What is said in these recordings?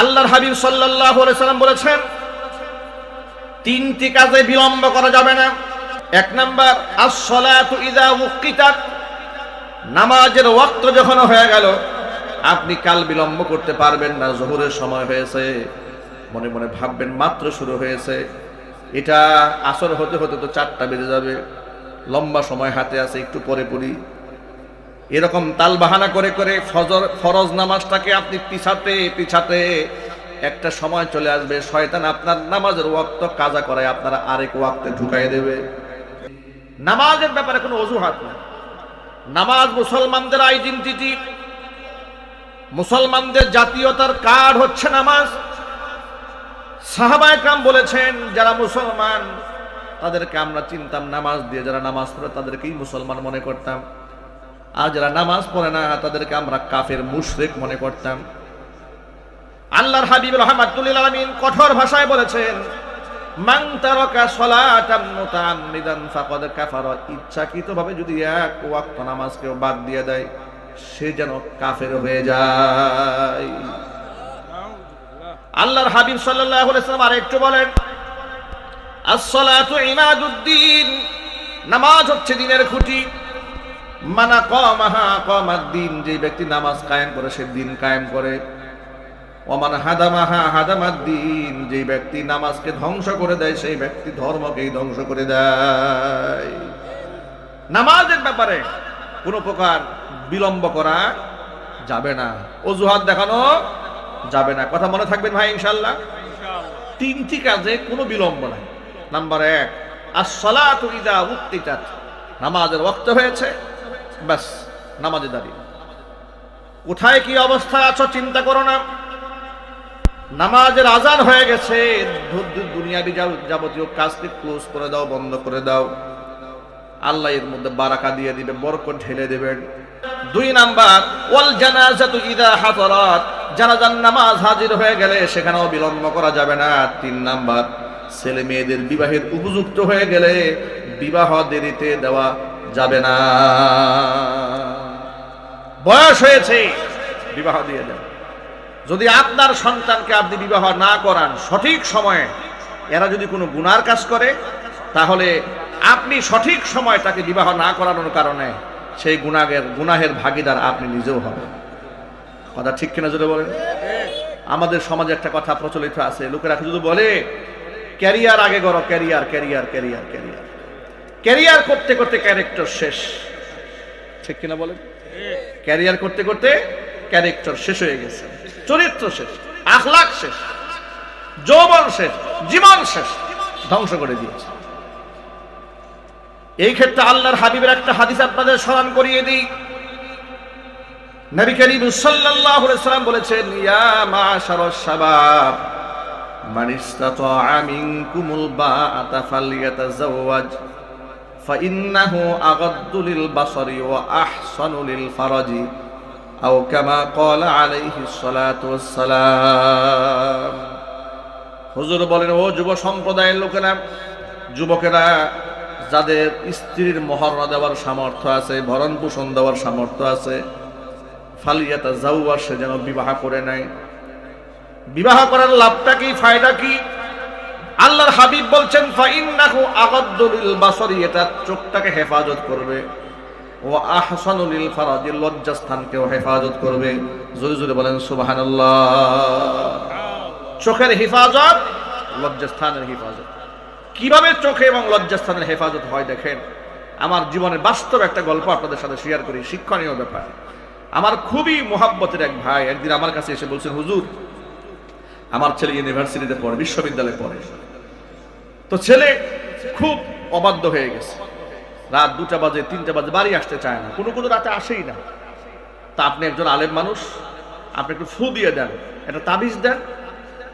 আল্লাহর হাবিব আলাইহি সাল্লাম বলেছেন, তিনটি কাজে বিলম্ব করা যাবে না। এক নাম্বার নামাজের ওয়াক্ত যখন হয়ে গেল, আপনি কাল বিলম্ব করতে পারবেন না, জোহরের সময় হয়েছে, মনে মনে ভাববেন মাত্র শুরু হয়েছে। এটা আসর হতে হতে তো চারটা বেজে যাবে, লম্বা সময় হাতে আছে, একটু পরে পড়ি। এরকম তাল বাহানা করে করে ফজর, ফরজ নামাজটাকে আপনি পিছাতে পিছাতে একটা সময় চলে আসবে, শয়তান আপনার নামাজের ওয়াক্ত কাজা করায় আপনারা আরেক ওয়াক্তে ঢুকাই দেবে। নামাজের ব্যাপারে কোনো অজুহাত নেই। নামাজ মুসলমানদের আইডেন্টিটি মুসলমানদের জাতীয়তার কার্ড হচ্ছে নামাজ। সাহাবায় কাম বলেছেন, যারা মুসলমান, তাদেরকে আমরা চিনতাম নামাজ দিয়ে, যারা নামাজ পড়ে, তাদেরকেই মুসলমান মনে করতাম। আর যারা নামাজ পড়ে না, তাদেরকে আমরা কাফের মুশরেক মনে করতাম। আল্লাহর হাবিব রহমাতুল্লিল আলামিন কঠোর ভাষায় বলেছেন ইচ্ছাকৃতভাবে যদি এক বাদ দিয়ে দেয়, সে যেন কাফের হয়ে যায়। আল্লাহর হাবিব আরেকটু বলেন নামাজ হচ্ছে দিনের খুঁটি। মানা কমাহা কমাদ দিন, যে ব্যক্তি নামাজ কায়েম করে সে দিন কায়েম করে। ওমান হাদামাহা হাদামাদ দিন, যে ব্যক্তি নামাজকে ধ্বংস করে দেয়, সেই ব্যক্তি ধর্মকেই ধ্বংস করে দেয়। নামাজের ব্যাপারে কোনো প্রকার বিলম্ব করা যাবে না। অজুহাত দেখানো যাবে না। কথা মনে থাকবেন ভাই ইনশাল্লাহ তিনটি কাজে কোনো বিলম্ব নাই। নাম্বার এক, আসসালাতু ইদা উক্তিতাত নামাজের ওয়াক্ত হয়েছে। ব্যাস, নামাজে দাঁড়িয়ে। কোথায় কি অবস্থায় আছো চিন্তা করো না। নামাজের আজান হয়ে গেছে। দুনিয়াবি যাবতীয় কাজকে ক্লোজ করে দাও, বন্ধ করে দাও। আল্লাহ এর মধ্যে বারাকা দিয়ে দিবে, বরকত ঢেলে দেবেন দুই নাম্বার, ওয়াল জানাজাতু ইদা হাদারাত জানাজার নামাজ হাজির হয়ে গেলে সেখানেও বিলম্ব করা যাবে না। তিন নাম্বার, ছেলে মেয়েদের বিবাহের উপযুক্ত হয়ে গেলে বিবাহ দেরিতে দেওয়া যাবে না। বয়স হয়েছে, বিবাহ দিয়ে দেন। যদি আপনার সন্তানকে আপনি বিবাহ না করান, সঠিক সময়ে এরা যদি কোনো গুনার কাজ করে, তাহলে আপনি সঠিক সময় তাকে বিবাহ না করানোর কারণে সেই গুনাহের গুনাহের ভাগিদার আপনি নিজেও হবেন। কথা ঠিক কিনা যদি বলেন? আমাদের সমাজে একটা কথা প্রচলিত আছে, লোকেরা শুধু বলে, ক্যারিয়ার আগে করো, career career career career. Career করতে করতে ক্যারেক্টার শেষ। ঠিক কিনা বলেন? ক্যারিয়ার করতে করতে ক্যারেক্টার শেষ হয়ে গেছে। চরিত্র শেষ আখলাক শেষ যৌবন শেষ জীবন শেষ ধ্বংস করে দিয়েছে। এই ক্ষেত্রে আল্লাহর হাবিবের একটা হাদিস আপনাদের স্মরণ করিয়ে দিই। নবী করিম সাল্লাল্লাহু আলাইহি সাল্লাম বলেছেন ইয়া মাশারাশ শাবাব মান ইসতাতাআ মিনকুমুল বাআতা ফালইয়াতাযাওয়াজ। فإنه أغض للبصر وأحسن للفرج أو كما قال عليه الصلاة والسلام হুজুর বলেন ও যুব সম্প্রদায়ের লোকেরা যুবকেরা যাদের স্ত্রীর মহরণা দেওয়ার সামর্থ্য আছে ভরণ পোষণ দেওয়ার সামর্থ্য আছে ফালিয়াতা জাউয়া সে যেন বিবাহ করে নেয় বিবাহ করার লাভটা কি ফায়দা কি আল্লাহর হাবিব বলছেন, ফাইন্নাহু আগাদ্দুলিল বাসরি এটা চোখটাকে হেফাজত করবে। ও আহসানুলিল ফারাজি, লজ্জাস্থানকেও হেফাজত করবে। জোরে জোরে বলেন, সুবহানাল্লাহ। চোখের হেফাজত, লজ্জাস্থানের হেফাজত। কীভাবে চোখে এবং লজ্জাস্থানের হেফাজত হয় দেখেন? আমার জীবনের বাস্তব একটা গল্প আপনাদের সাথে শেয়ার করি, শিক্ষণীয় ব্যাপার। আমার খুবই মোহাব্বতের এক ভাই একদিন আমার কাছে এসে বলছেন হুজুর, আমার ছেলে ইউনিভার্সিটিতে পড়ে, বিশ্ববিদ্যালয়ে পড়ে। তো ছেলে খুব অবাধ্য হয়ে গেছে। রাত দুটা বাজে, তিনটা বাজে, বাড়ি আসতে চায় না। কোনো কোনো রাতে আসেই না। তা আপনি একজন আলেম মানুষ, আপনি একটু ফু দিয়ে দেন, একটা তাবিজ দেন।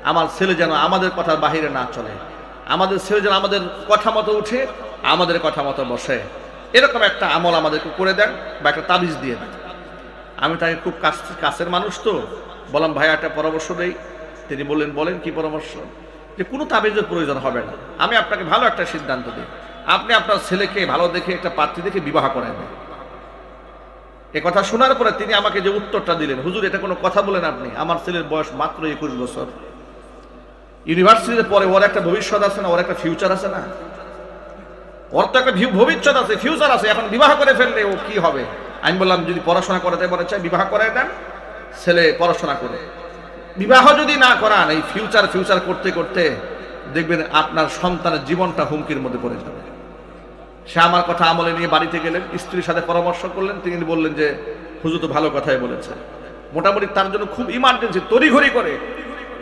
আমার ছেলে যেন আমাদের কথার বাহিরে না চলে। আমাদের ছেলে যেন আমাদের কথা মতো উঠে, আমাদের কথা মতো বসে। এরকম একটা আমল আমাদেরকে করে দেন বা একটা তাবিজ দিয়ে দেন। আমি তাকে খুব কাছ কাছের মানুষ তো। বললাম, ভাই, একটা পরামর্শ দেই। তিনি বললেন, বলেন কি পরামর্শ? যে কোনো তাবিজের প্রয়োজন হবে না। আমি আপনাকে ভালো একটা সিদ্ধান্ত দিই। আপনি আপনার ছেলেকে ভালো দেখে, একটা পাত্রী দেখে বিবাহ করেন। এ কথা শোনার পরে তিনি আমাকে যে উত্তরটা দিলেন, হুজুর, এটা কোনো কথা বলেন আপনি। আমার ছেলের বয়স মাত্র একুশ বছর। ইউনিভার্সিটিতে পরে ওর একটা ভবিষ্যৎ আছে না, ওর একটা ফিউচার আছে না? ওর তো একটা ভবিষ্যৎ আছে, ফিউচার আছে। এখন বিবাহ করে ফেললে ও কি হবে? আমি বললাম, যদি পড়াশোনা করাতে মনে চাই, বিবাহ করে দেন। ছেলে পড়াশোনা করে। বিবাহ যদি না করান, এই ফিউচার ফিউচার করতে করতে দেখবেন আপনার সন্তানের জীবনটা হুমকির মধ্যে পড়ে যাবে। সে আমার কথা আমলে নিয়ে বাড়িতে গেলেন, স্ত্রীর সাথে পরামর্শ করলেন, তিনি বললেন যে, হুজুর তো ভালো কথাই বলেছে। মোটামুটি তার জন্য খুব ইমার্জেন্সি তড়িঘড়ি করে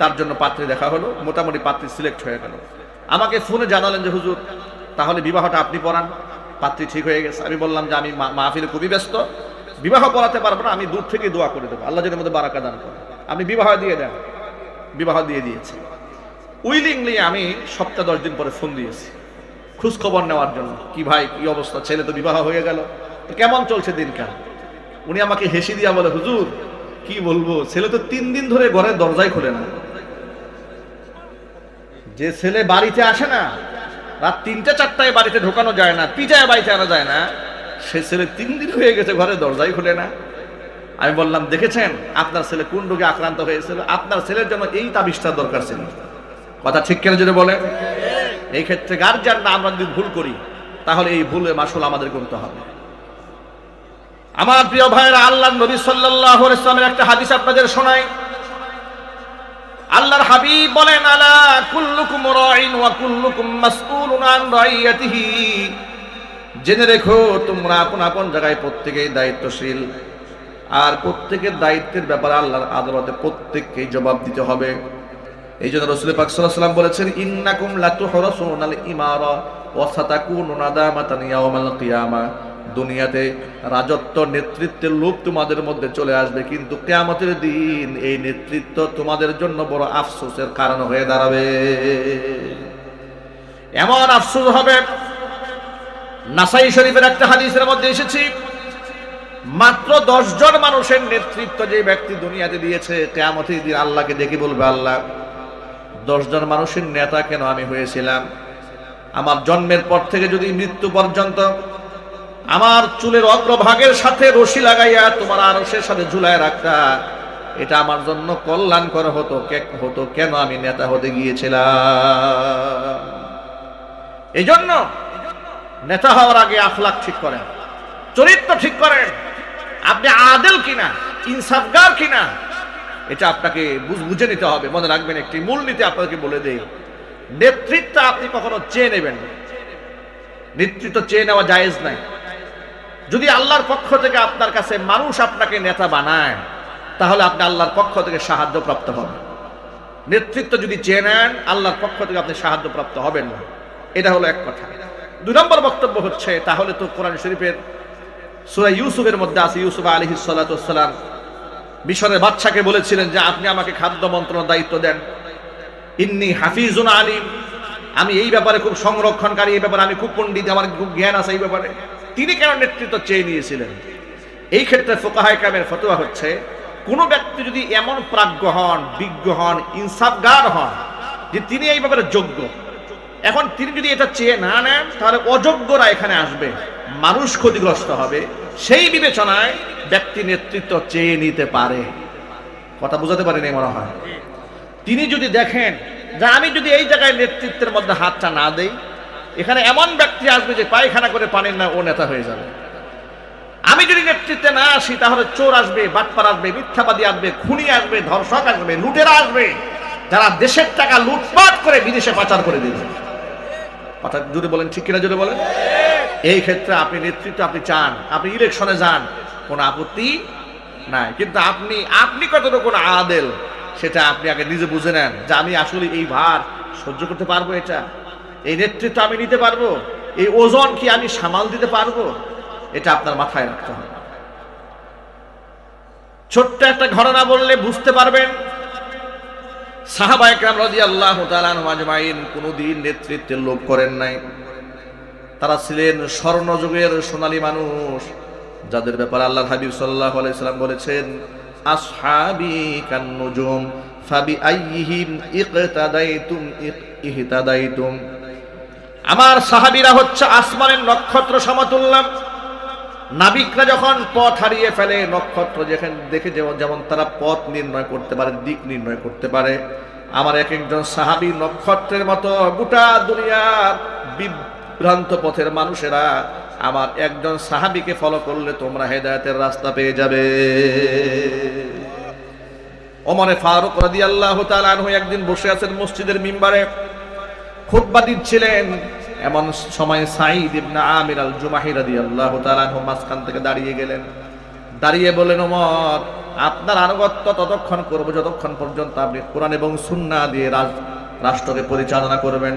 তার জন্য পাত্রী দেখা হলো, মোটামুটি পাত্রী সিলেক্ট হয়ে গেল। আমাকে ফোনে জানালেন যে, হুজুর, তাহলে বিবাহটা আপনি পড়ান, পাত্রী ঠিক হয়ে গেছে। আমি বললাম যে, আমি মাহফিলে খুবই ব্যস্ত, বিবাহ পড়াতে পারব না, আমি দূর থেকে দোয়া করে দেবো। আল্লাহ যেন মধ্যে বারাকা দান করে আপনি বিবাহ দিয়ে দেন। বিবাহ দিয়ে দিয়েছি। উইলিংলি আমি সপ্তাহ দশ দিন পরে ফোন দিয়েছি। খোঁজ খবর নেওয়ার জন্য। কি ভাই, কি অবস্থা? ছেলে তো বিবাহ হয়ে গেল। তো কেমন চলছে দিনকাল? উনি আমাকে হেসে দিয়া বলে, হুজুর, কি বলব? ছেলে তো তিন দিন ধরে ঘরের দরজাই খোলে না। যে ছেলে বাড়িতে আসে না, রাত তিনটা চারটায় বাড়িতে ঢোকানো যায় না, পিজায় বাড়িতে আনা যায় না, সে ছেলে তিন দিন হয়ে গেছে ঘরে দরজাই খুলে না। আমি বললাম, দেখেছেন? আপনার ছেলে কোন রোগে আক্রান্ত হয়েছিল? আপনার ছেলের জন্য এই তাবিজটা দরকার ছিল। কথা ঠিক কেন যদি বলেন? এই ক্ষেত্রে গার্জিয়ান না আমরা যদি ভুল করি, তাহলে এই ভুলের মাসুল আমাদের করতে হবে। আমার প্রিয় ভাইয়েরা আল্লাহ নবী সাল্লাল্লাহু আলাইহি সাল্লামের একটা হাদিস আপনাদের শোনাই। আল্লাহর হাবিব বলেন, আলা কুল্লুকুম রাইন ওয়া কুল্লুকুম মাসউলুন আন রাইয়াতিহি। জেনে রেখো, তোমরা আপন আপন জায়গায় প্রত্যেকেই দায়িত্বশীল। আর প্রত্যেকের দায়িত্বের ব্যাপারে আল্লাহর আদালতে প্রত্যেককেই জবাব দিতে হবে। এই জন্য রসুল পাক সাল্লাম বলেছেন, ইন্নাকুম লাতুহরাসুনাল ইমারা ওয়া সাতাকুনু নাদামাতান ইয়াউমাল কিয়ামা। দুনিয়াতে রাজত্ব, নেতৃত্বের লোক তোমাদের মধ্যে চলে আসবে, কিন্তু কেয়ামতের দিন এই নেতৃত্ব তোমাদের জন্য বড় আফসোসের কারণ হয়ে দাঁড়াবে। এমন আফসোস হবে, নাসাই শরীফের একটা হাদিসের মধ্যে এসেছি মাত্র জন মানুষের নেতৃত্ব যে ব্যক্তি দুনিয়াতে দিয়েছে, কেয়ামতের দিন আল্লাহকে দেখে বলবে, আল্লাহ জন মানুষের নেতা কেন আমি হয়েছিলাম? আমার জন্মের পর থেকে যদি মৃত্যু পর্যন্ত আমার চুলের অগ্রভাগের সাথে রশি লাগাইয়া তোমার আরশের সাথে ঝুলায় রাখতা, এটা আমার জন্য কল্যাণকর হতো, কে- হতো কেন আমি নেতা হতে গিয়েছিলাম? এই জন্য নেতা হওয়ার আগে আখলাখ ঠিক করেন, চরিত্র ঠিক করেন। আপনি আদেল কিনা? ইনসাফগার কিনা? এটা আপনাকে বুঝ- নিতে হবে, মনে রাখবেন একটি মূলনীতি আপনাকে বলে দেই। নেতৃত্ব আপনি কখনো চেয়ে নেবেন নেতৃত্ব চেয়ে নেওয়া জায়েজ নাই। যদি আল্লাহর পক্ষ থেকে আপনার কাছে মানুষ আপনাকে নেতা বানায়, তাহলে আপনি আল্লাহর পক্ষ থেকে সাহায্য প্রাপ্ত হবেন। নেতৃত্ব যদি চেয়ে নেন, আল্লাহর পক্ষ থেকে আপনি সাহায্য প্রাপ্ত হবেন না। এটা হলো এক কথা। দুই নম্বর বক্তব্য হচ্ছে, তাহলে তো কোরআন শরীফের সুরা ইউসুফের মধ্যে আছে, ইউসুফ আলী সালাম মিশরের বাচ্চাকে বলেছিলেন যে, আপনি আমাকে খাদ্য মন্ত্রণার দায়িত্ব দেন। ইন্নি হাফিজুন আলিম। আমি এই ব্যাপারে খুব সংরক্ষণকারী, এই ব্যাপারে আমি খুব পণ্ডিত, আমার খুব জ্ঞান আছে এই ব্যাপারে। তিনি কেন নেতৃত্ব চেয়ে নিয়েছিলেন? এই ক্ষেত্রে ফোকাহায় কামের ফতোয়া হচ্ছে, কোনো ব্যক্তি যদি এমন প্রাজ্ঞ হন, বিজ্ঞ হন, ইনসাফগার হন, যে তিনি এই ব্যাপারে যোগ্য, এখন তিনি যদি এটা চেয়ে না নেন, তাহলে অযোগ্যরা এখানে আসবে। মানুষ ক্ষতিগ্রস্ত হবে, সেই বিবেচনায় ব্যক্তি নেতৃত্ব চেয়ে নিতে পারে। কথা বুঝাতে পারেনি মনে হয়। তিনি যদি দেখেন যে আমি যদি এই জায়গায় নেতৃত্বের মধ্যে হাতটা না দেই, এখানে এমন ব্যক্তি আসবে যে পায়খানা করে পানির না ও নেতা হয়ে যাবে। আমি যদি নেতৃত্বে না আসি, তাহলে চোর আসবে, বাটপার আসবে, মিথ্যাবাদী আসবে, খুনি আসবে, ধর্ষক আসবে, লুটেরা আসবে, যারা দেশের টাকা লুটপাট করে বিদেশে পাচার করে দিবে। কথা জুড়ে বলেন, ঠিক কিনা জুড়ে বলেন? এই ক্ষেত্রে আপনি নেতৃত্ব আপনি চান, আপনি ইলেকশনে যান, কোনো আপত্তি নাই। কিন্তু আপনি আপনি কতটুকু আদেল, সেটা আপনি আগে নিজে বুঝে নেন যে আমি আসলে এই ভার সহ্য করতে পারব এটা। এই নেতৃত্ব আমি নিতে পারব, এই ওজন কি আমি সামাল দিতে পারব, এটা আপনার মাথায় রাখতে হবে। ছোট্ট একটা ঘটনা বললে বুঝতে পারবেন কোনোদিন নেতৃত্বের লোভ করেন নাই। তারা ছিলেন স্বর্ণযুগের সোনালী মানুষ, যাদের ব্যাপারে আল্লাহ হাবিব সাল্লাহ বলেছেন আমার সাহাবিরা হচ্ছে আসমানের নক্ষত্র সমতুল্য। নাবিকরা যখন পথ হারিয়ে ফেলে, নক্ষত্র যেখানে দেখে যেমন যেমন তারা পথ নির্ণয় করতে পারে, দিক নির্ণয় করতে পারে। আমার এক একজন সাহাবি নক্ষত্রের মতো গোটা দুনিয়ার বিভ্রান্ত পথের মানুষেরা আমার একজন সাহাবিকে ফলো করলে তোমরা হেদায়তের রাস্তা পেয়ে যাবে। ওমরে ফারুক রাদিয়াল্লাহু তাআলা আনহু একদিন বসে আছেন মসজিদের মিম্বারে। খুতবা দিচ্ছিলেন। এমন সময় সাঈদ ইবনে আমির আল জুমাহি রাদিয়াল্লাহু তাআলা আনহু মাঝখান থেকে দাঁড়িয়ে গেলেন। দাঁড়িয়ে বলেন ওমর, আপনার আনুগত্য ততক্ষণ করব যতক্ষণ পর্যন্ত আপনি কোরআন এবং সুন্নাহ দিয়ে রাজ, রাষ্ট্রকে পরিচালনা করবেন।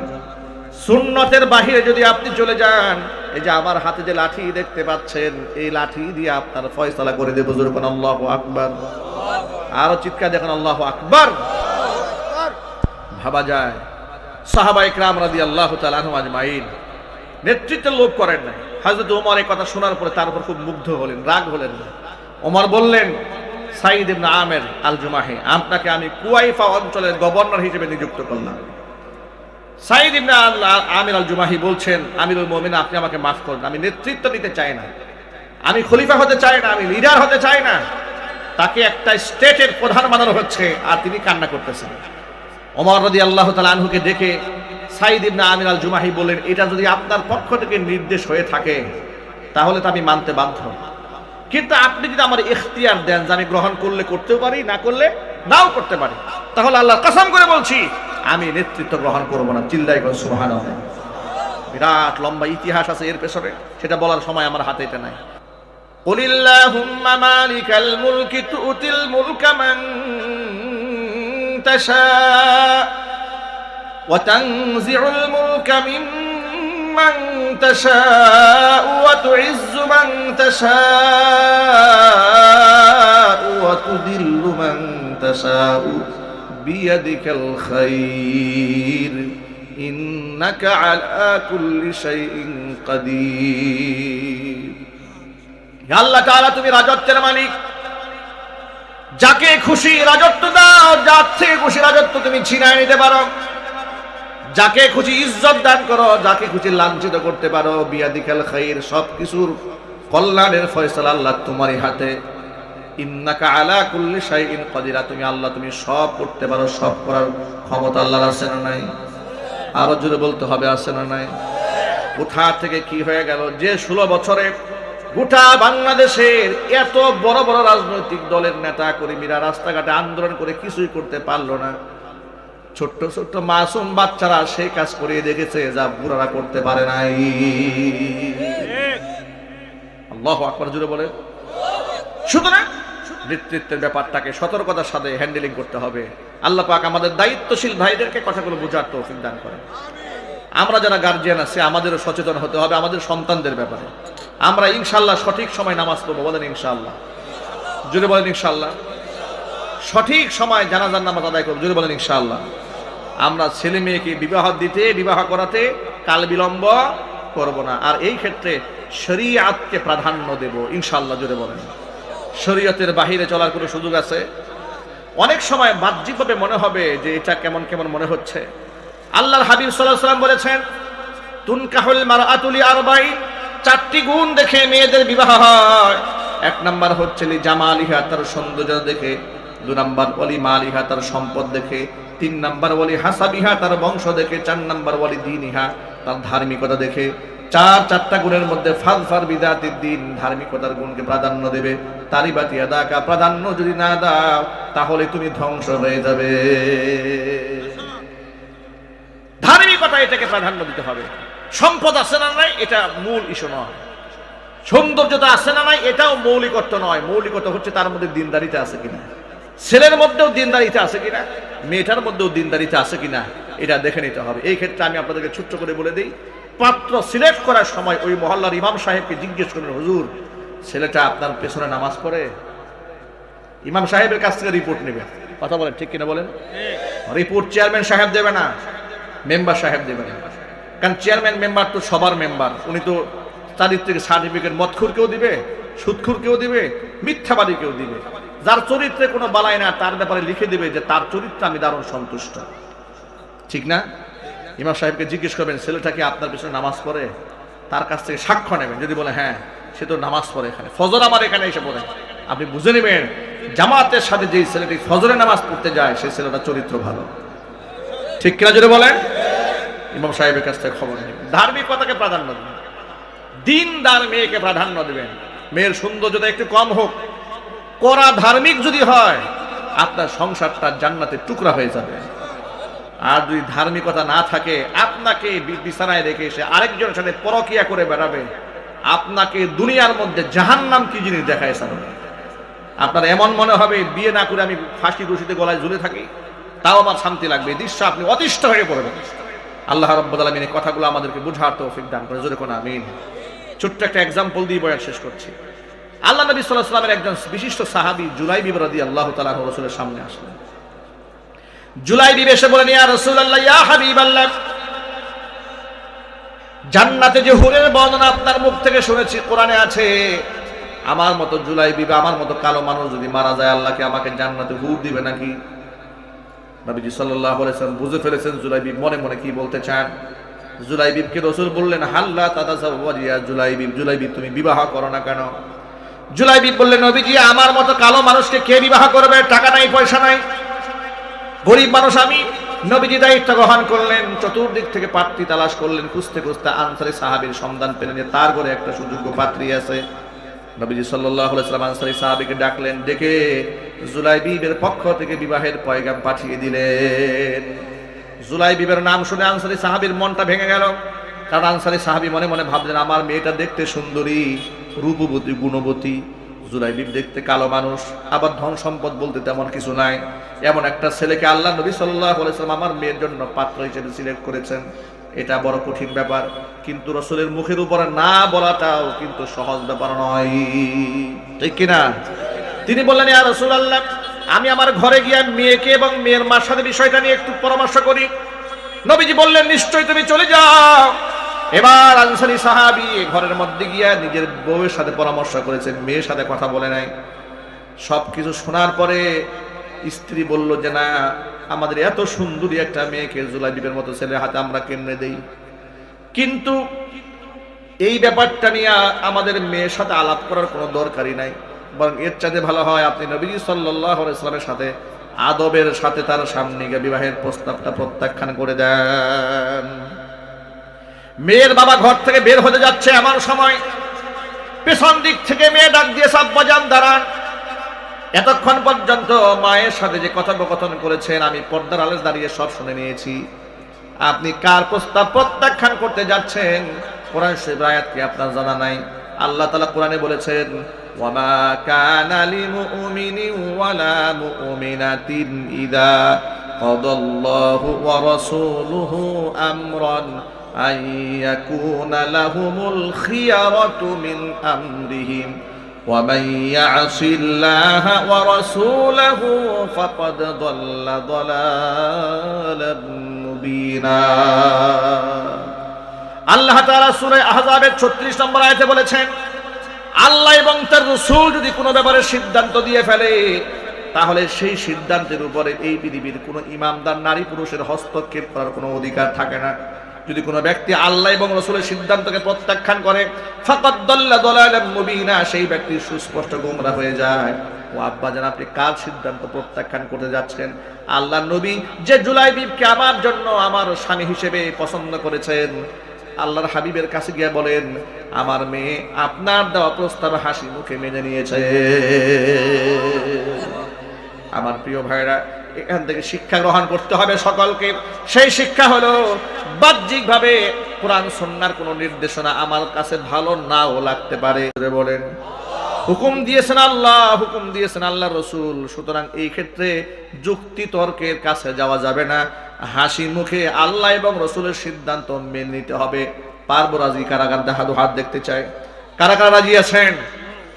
সুন্নতের বাহিরে যদি আপনি চলে যান, এই যে আমার হাতে যে লাঠি দেখতে পাচ্ছেন, এই লাঠি দিয়ে আপনার ফয়সালা করে দেব জোর কোন আল্লাহ আকবার। আরও চিৎকার দেখেন, আল্লাহ আকবার। ভাবা যায়। সাহাবা ইকরাম রাদি আল্লাহ তালাহু আজমাইন। নেতৃত্বের লোভ করেন নাই। হাজরত ওমর এই কথা শোনার পরে তার উপর খুব মুগ্ধ হলেন, রাগ হলেন না। ওমর বললেন সাইদ ইবনে আমের আল জুমাহি আপনাকে আমি কুয়াইফা অঞ্চলের গভর্নর হিসেবে নিযুক্ত করলাম। সাইদ ইবনে আল- আমির আল জুমাহি বলছেন, আমিরুল মুমিন আপনি আমাকে মাফ করুন, আমি নেতৃত্ব নিতে চাই না। আমি খলিফা হতে চাই না, আমি লিডার হতে চাই না। তাকে একটা স্টেটের প্রধান বানানো হচ্ছে, আর তিনি কান্না করতেছেন। ওমর রদি আল্লাহ তালা আনহুকে ডেকে সাইদ ইবনে আমির আল জুমাহি বললেন এটা যদি আপনার পক্ষ থেকে নির্দেশ হয়ে থাকে তাহলে তো আমি মানতে বাধ্য কিন্তু আপনি যদি আমার ইখতিয়ার দেন যে আমি গ্রহণ করলে করতেও পারি না করলে নাও করতে পারি তাহলে আল্লাহ কসম করে বলছি আমি নেতৃত্ব গ্রহণ করব না চিল্লাই সুবহান বিরাট লম্বা ইতিহাস আছে এর পেছনে সেটা বলার সময় আমার হাতে এটা নাই قل اللهم مالك الملك تؤتي الملك من تشاء وتنزع الملك ممن تشاء وتعز من تشاء وتذل من تشاء بيدك الخير إنك على كل شيء قدير হে আল্লাহ তাআলা তুমি রাজত্বের মালিক যাকে খুশি রাজত্ব দাও, যার থেকে খুশি রাজত্ব তুমি ছিনায় নিতে পারো। যাকে খুশি ইজ্জত দান করো, যাকে খুশি লাঞ্ছিত করতে পারো, বিয়াদিকাল খাইর সব কিছুর কল্যাণের ফয়সাল আল্লাহ তোমারই হাতে। ইন্নাকা আলা কুল্লি শাইইন কাদিরা, তুমি আল্লাহ, তুমি সব করতে পারো, সব করার ক্ষমতা আল্লাহর আছে না নাই? আরও জোরে বলতে হবে, আছে না নাই? কোথা থেকে কি হয়ে গেল? যে ষোলো বছরে গোটা বাংলাদেশের এত বড় বড় রাজনৈতিক দলের নেতা কর্মীরা রাস্তাঘাটে আন্দোলন করে কিছুই করতে পারল না। ছোট্ট ছোট্ট মাসুম বাচ্চারা সেই কাজ করিয়ে দেখেছে যা বুড়ারা করতে পারে নাই। আল্লাহ জুড়ে বলে সুতরাং নেতৃত্বের ব্যাপারটাকে সতর্কতার সাথে হ্যান্ডেলিং করতে হবে। আল্লাহ পাক আমাদের দায়িত্বশীল ভাইদেরকে কথাগুলো বোঝার তৌফিক দান করেন। আমরা যারা গার্জিয়ান আছে, আমাদেরও সচেতন হতে হবে, আমাদের সন্তানদের ব্যাপারে। আমরা ইনশাল্লাহ সঠিক সময় নামাজ পড়ব, বলেন ইনশাল্লাহ। যদি বলেন ইনশাল্লাহ। সঠিক সময় জানাজার নামাজ আদায় করব যদি বলেন ইনশাল্লাহ। আমরা ছেলে মেয়েকে বিবাহ দিতে, বিবাহ করাতে কাল বিলম্ব করব না। আর এই ক্ষেত্রে শরিয়াতকে প্রাধান্য দেব, ইনশাল্লাহ জুড়ে বলেন। শরীয়তের বাহিরে চলার কোনো সুযোগ আছে? অনেক সময় বাহ্যিকভাবে মনে হবে যে এটা কেমন কেমন মনে হচ্ছে। আল্লাহর হাবিব সাল্লাহ সাল্লাম বলেছেন, তুনকাহুল মারআতুলি আরবাই চারটি গুণ দেখে মেয়েদের বিবাহ হয়। এক নাম্বার হচ্ছে জামালিহা তার সৌন্দর্য দেখে। দু নাম্বার ওলি মালিহা তার সম্পদ দেখে। তিন নাম্বার ওলি হাসাবিহা তার বংশ দেখে। চার নাম্বার ওলি দিনিহা তার ধার্মিকতা দেখে। চার, চারটা গুণের মধ্যে ফালফার বিদাতির দিন ধার্মিকতার গুণকে প্রাধান্য দেবে। তারি বাতি আদাকা প্রাধান্য যদি না দাও, তাহলে তুমি ধ্বংস হয়ে যাবে। ধার্মিকতা এটাকে প্রাধান্য দিতে হবে। সম্পদ আছে না নাই এটা মূল ইস্যু নয়। সৌন্দর্যতা আছে না নাই এটাও মৌলিকত্ব নয়। মৌলিকত্ব হচ্ছে তার মধ্যে দিনদারিতে আছে কিনা। ছেলের মধ্যেও দিনদারিতে আছে কিনা মেয়েটার মধ্যেও দিনদারিতে আছে কিনা এটা দেখে নিতে হবে। এই ক্ষেত্রে আমি আপনাদেরকে ছোট্ট করে বলে দিই পাত্র সিলেক্ট করার সময় ওই মহল্লার ইমাম সাহেবকে জিজ্ঞেস করবেন হুজুর ছেলেটা আপনার পেছনে নামাজ পড়ে? ইমাম সাহেবের কাছ থেকে রিপোর্ট নেবে। কথা বলেন ঠিক কিনা বলেন? রিপোর্ট চেয়ারম্যান সাহেব দেবে না মেম্বার সাহেব দেবে না। কারণ চেয়ারম্যান মেম্বার তো সবার মেম্বার উনি তো চারিত্রিক সার্টিফিকেট মৎখুর কেউ দিবে সুৎখুর কেউ দিবে মিথ্যাবাদী কেউ দিবে। যার চরিত্রে কোনো বালাই না তার ব্যাপারে লিখে দিবে যে তার চরিত্রে আমি দারুণ সন্তুষ্ট। ঠিক না? ইমাম সাহেবকে জিজ্ঞেস করবেন, ছেলেটা কি আপনার পিছনে নামাজ পড়ে? তার কাছ থেকে সাক্ষ্য নেবেন। যদি বলে হ্যাঁ সে তো নামাজ পড়ে এখানে। ফজর আমার এখানে এসে পড়ে। আপনি বুঝে নেবেন, জামাতের সাথে যেই ছেলেটি ফজরে নামাজ পড়তে যায় সেই ছেলেটা চরিত্র ভালো। ঠিক কিনা যদি বলেন? ইমাম সাহেবের কাছ থেকে খবর নেবেন। ধার্মিকতাকে প্রাধান্য দেবেন। দিনদার মেয়েকে প্রাধান্য দেবেন। মেয়ের সৌন্দর্যতা একটু কম হোক। করা ধার্মিক যদি হয়, আপনার সংসারটা জান্নাতে টুকরা হয়ে যাবে। আর যদি ধার্মিকতা না থাকে, আপনাকে বিছানায় রেখে এসে আরেকজনের সাথে পরকিয়া করে বেড়াবে। আপনাকে দুনিয়ার মধ্যে জাহান্নাম কি জিনিস দেখায় সামনে আপনার এমন মনে হবে, বিয়ে না করে আমি ফাঁসি রশিতে গলায় ঝুলে থাকি। তাও আমার শান্তি লাগবে। দৃশ্য আপনি অতিষ্ঠ হয়ে পড়বেন। আল্লাহ রব্বুল এই কথাগুলো আমাদেরকে বুঝার তৌফিক দান করে। জোরে কোনো আমিন। ছোট্ট একটা এক্সাম্পল দিয়ে বয়ান শেষ করছি। আল্লাহ নবী সাল্লাহ সাল্লামের একজন বিশিষ্ট সাহাবি জুলাই বিবরাদি আল্লাহ তালা রসুলের সামনে আসলেন। জুলাই বিবে এসে বলেন, ইয়া রসুল আল্লাহ হাবিব আল্লাহ জান্নাতে যে হুরের বর্ণনা আপনার মুখ থেকে শুনেছি, কোরআনে আছে, আমার মতো জুলাই বিবে আমার মতো কালো মানুষ যদি মারা যায় আল্লাহকে আমাকে জান্নাতে হুর দিবে নাকি? নবীজি সাল্লাহ বলেছেন বুঝে ফেলেছেন, জুলাইবিব মনে মনে কি বলতে চান? জুলাইবিবকে রসুল বললেন, হাল্লা তাতা সাবিয়া জুলাইবিব জুলাইবিব তুমি বিবাহ করো না কেন? জুলাইবিব বললেন, নবীজি, আমার মতো কালো মানুষকে কে বিবাহ করবে? টাকা নাই, পয়সা নাই। গরিব মানুষ আমি। নবীজি দায়িত্ব গ্রহণ করলেন, চতুর্দিক থেকে পাত্রী তালাশ করলেন, খুঁজতে খুঁজতে আনসারি সাহাবীর সন্ধান পেলেন যে তার ঘরে একটা সুযোগ্য পাত্রী আছে। নবীজি সাল্লাম আনসারি সাহাবিকে ডাকলেন, ডেকে জুলাইবিবের পক্ষ থেকে বিবাহের পয়গাম পাঠিয়ে দিলেন। জুলাইবিবের নাম শুনে আনসারি সাহাবীর মনটা ভেঙে গেল। কারণ আনসারি সাহাবি মনে মনে ভাবলেন, আমার মেয়েটা দেখতে সুন্দরী, রূপবতী, গুণবতী। জুলাইবিব দেখতে কালো মানুষ, আবার ধন সম্পদ বলতে তেমন কিছু নাই। এমন একটা ছেলেকে আল্লাহ নবী সাল্লাহ আমার মেয়ের জন্য পাত্র হিসেবে সিলেক্ট করেছেন। এটা বড় কঠিন ব্যাপার। কিন্তু রসুলের মুখের উপরে না বলাটাও কিন্তু সহজ ব্যাপার নয়। ঠিক কিনা? তিনি বললেন, ইয়া রসুল আল্লাহ আমি আমার ঘরে গিয়ে মেয়েকে এবং মেয়ের মার সাথে বিষয়টা নিয়ে একটু পরামর্শ করি। নবীজি বললেন, নিশ্চয়ই তুমি চলে যাও। এবার আনসারি সাহাবি ঘরের মধ্যে গিয়া নিজের বউয়ের সাথে পরামর্শ করেছেন, মেয়ের সাথে কথা বলে নাই। সব কিছু শোনার পরে স্ত্রী বলল যে, না, আমাদের এত সুন্দরী একটা মেয়েকে জুলাইবিবের মতো ছেলে হাতে আমরা কেমনে দেই? কিন্তু এই ব্যাপারটা নিয়ে আমাদের মেয়ের সাথে আলাপ করার কোনো দরকারই নাই। বরং এর চাইতে ভালো হয়, আপনি নবীজি সাল্লাহ ইসলামের সাথে আদবের সাথে তার সামনে গিয়ে বিবাহের প্রস্তাবটা প্রত্যাখ্যান করে দেন। মেয়ের বাবা ঘর থেকে বের হতে যাচ্ছে এমন সময়। পেছন দিক থেকে মেয়ে ডাক দিয়ে সব বাজান দাঁড়ান। এতক্ষণ পর্যন্ত মায়ের সাথে যে কথোপকথন করেছেন, আমি পর্দার আলে দাঁড়িয়ে সব শুনে নিয়েছি। আপনি কার প্রস্তাব প্রত্যাখ্যান করতে যাচ্ছেন? কোরআন কি আপনার জানা নাই? আল্লাহ তাআলা কোরআনে বলেছেন, ওয়ামা ওয়ালা মিন আমরিহিম। ومن يعص الله ورسوله فقد ضل ضلالا مبينا আল্লাহ তাআলা সূরা আহজাবের 36 নম্বর আয়াতে বলেছেন আল্লাহ এবং তার রাসূল যদি কোনো ব্যাপারে সিদ্ধান্ত দিয়ে ফেলে তাহলে সেই সিদ্ধান্তের উপরে এই পৃথিবীর কোনো ইমামদার নারী পুরুষের হস্তক্ষেপ করার কোনো অধিকার থাকে না যদি কোনো ব্যক্তি আল্লাহ এবং রসুলের সিদ্ধান্তকে প্রত্যাখ্যান করে, ফাকাদ দাল্লা দালালাম মুবিনা, সেই ব্যক্তি সুস্পষ্ট গোমরা হয়ে যায়। ও আব্বা জান, আপনি কার সিদ্ধান্ত প্রত্যাখ্যান করতে যাচ্ছেন? আল্লাহ নবী যে জুলাই বিবকে আমার জন্য আমার স্বামী হিসেবে পছন্দ করেছেন, আল্লাহর হাবিবের কাছে গিয়ে বলেন, আমার মেয়ে আপনার দেওয়া প্রস্তাব হাসি মুখে মেনে নিয়েছে। আমার প্রিয় ভাইরা এখান থেকে শিক্ষা গ্রহণ করতে হবে সকলকে। সেই শিক্ষা হলো বাহ্যিক ভাবে কোরআন সন্ন্যার কোনো নির্দেশনা আমার কাছে ভালো নাও লাগতে পারে। বলেন। হুকুম দিয়েছেন আল্লাহ, হুকুম দিয়েছেন আল্লাহ রসুল। সুতরাং এই ক্ষেত্রে যুক্তি তর্কের কাছে যাওয়া যাবে না। হাসি মুখে আল্লাহ এবং রসুলের সিদ্ধান্ত মেনে নিতে হবে। পারব রাজি কারাগার দেখা দু হাত দেখতে চাই। কারা কারা রাজি আছেন?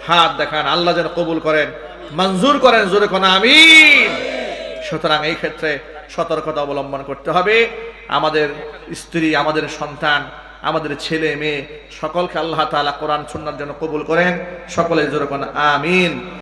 হাত দেখান, আল্লাহ যেন কবুল করেন। মঞ্জুর করেন, জোরে কোন আমিন। সুতরাং এই ক্ষেত্রে সতর্কতা অবলম্বন করতে হবে। আমাদের স্ত্রী, আমাদের সন্তান, আমাদের ছেলে, মেয়ে, সকলকে আল্লাহ তালা কোরআন, সুন্নার জন্য কবুল করেন। সকলে জোর আমিন।